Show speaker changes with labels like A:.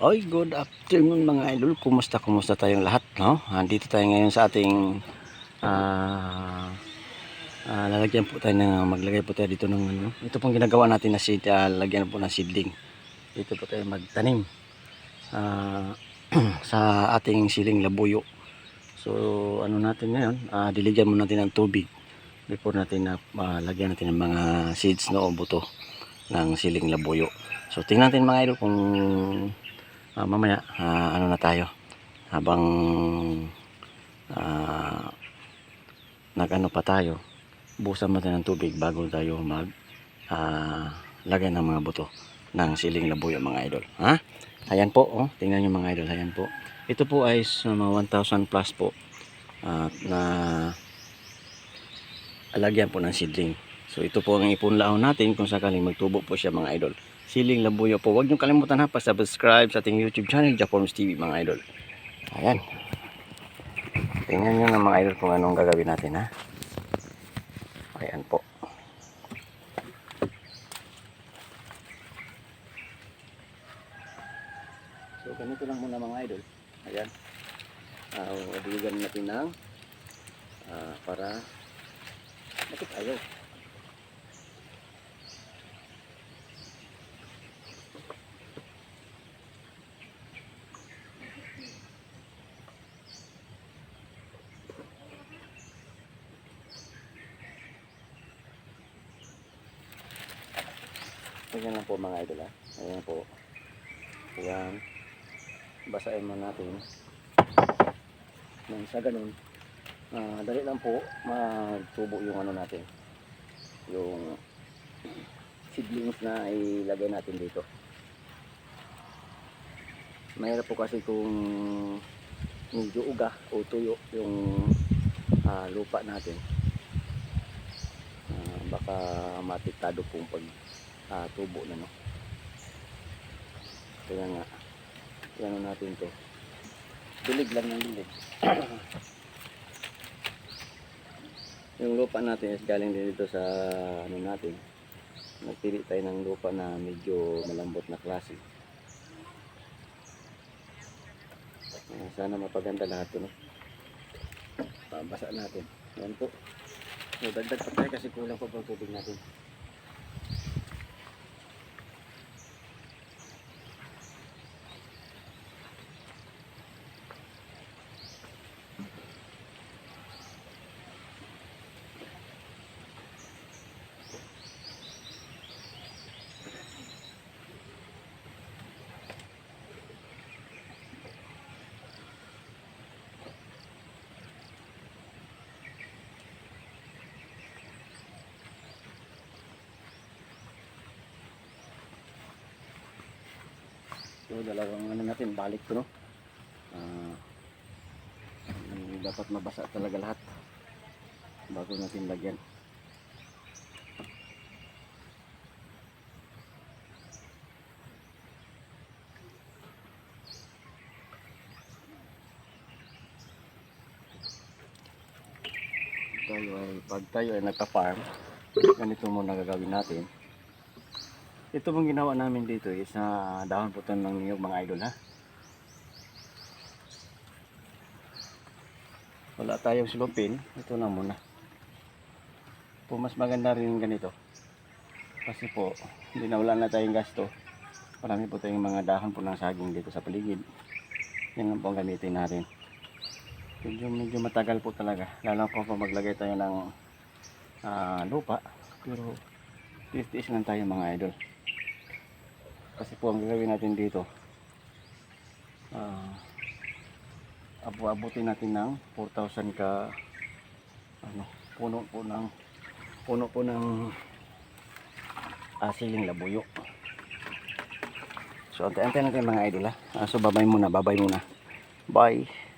A: Oy, good afternoon mga idol. Kumusta, kumusta tayong lahat, no? Andito tayo ngayon sa ating ah ah, lalagyan po tayo ng maglagay po tayo dito ng ano. Ito pong ginagawa natin na seed, ah, lagyan po ng seedling. Dito po tayo magtanim ah, sa ating siling labuyo. So, ano natin ngayon, ah, diligyan mo natin ng tubig before natin na ah, lagyan natin ng mga seeds no o buto ng siling labuyo. So, tingnan natin mga idol kung Ah, mamaya ah, ano na tayo? Habang ah, nag-ano pa tayo busan natin ng tubig bago tayo mag ah, lagay ng mga buto ng siling labuyo mga idol. Ha? Ayan po oh. Tingnan nyo mga idol. Ayan po. Ito po ay mga 1,000 plus po. At na alagyan po ng seedling. So ito po ang ipunlaon natin kung sakaling magtubo po siya mga idol siling labuyo po. Huwag niyo kalimutan ha, pa-subscribe sa ating YouTube channel, Jaforms TV mga idol. Ayan. Tingnan niyo ng mga idol kung anong gagawin natin ha. Ayan po. So ganito lang muna mga idol. Ayan. Uh, Adigan natin ng ah, para bakit ayaw? Ganyan lang po mga idol ha. Ayan po. Ayan. Basahin mo natin. Nang sa ganun, ah, dali lang po magtubo yung ano natin. Yung seedlings na ilagay natin dito. Mahirap po kasi kung medyo uga o tuyo yung ah, lupa natin. Ah, baka matiktado pong pag ah, tubo na no. Kaya nga, ano natin to. Dilig lang ng dilig. yung lupa natin is galing din dito sa ano natin. Nagpili tayo ng lupa na medyo malambot na klase. Ah, sana mapaganda lahat to no. Pabasa natin. Yan po. So, dagdag pa tayo kasi kulang pa pang tubig natin. So, dalawang ano natin, balik to, no? Mm, dapat mabasa talaga lahat bago natin lagyan. tayo ay pag tayo ay nagka-farm ganito muna gagawin natin ito mong ginawa namin dito is na dahon po ng niyog mga idol ha. Wala tayong silupin. Ito na muna. Po mas maganda rin ganito. Kasi po, hindi na wala na tayong gasto. Marami po tayong mga dahon po ng saging dito sa paligid. Yan lang po ang gamitin natin. Medyo, medyo matagal po talaga. Lalo po kung maglagay tayo ng ah, lupa. Pero tiis-tiis lang tayo mga idol kasi po ang gagawin natin dito ah abu abutin natin ng 4,000 ka ano puno po ng puno po ng asiling labuyo. So antay-antay natin mga idol ha? Ah, so babay muna babay muna. Bye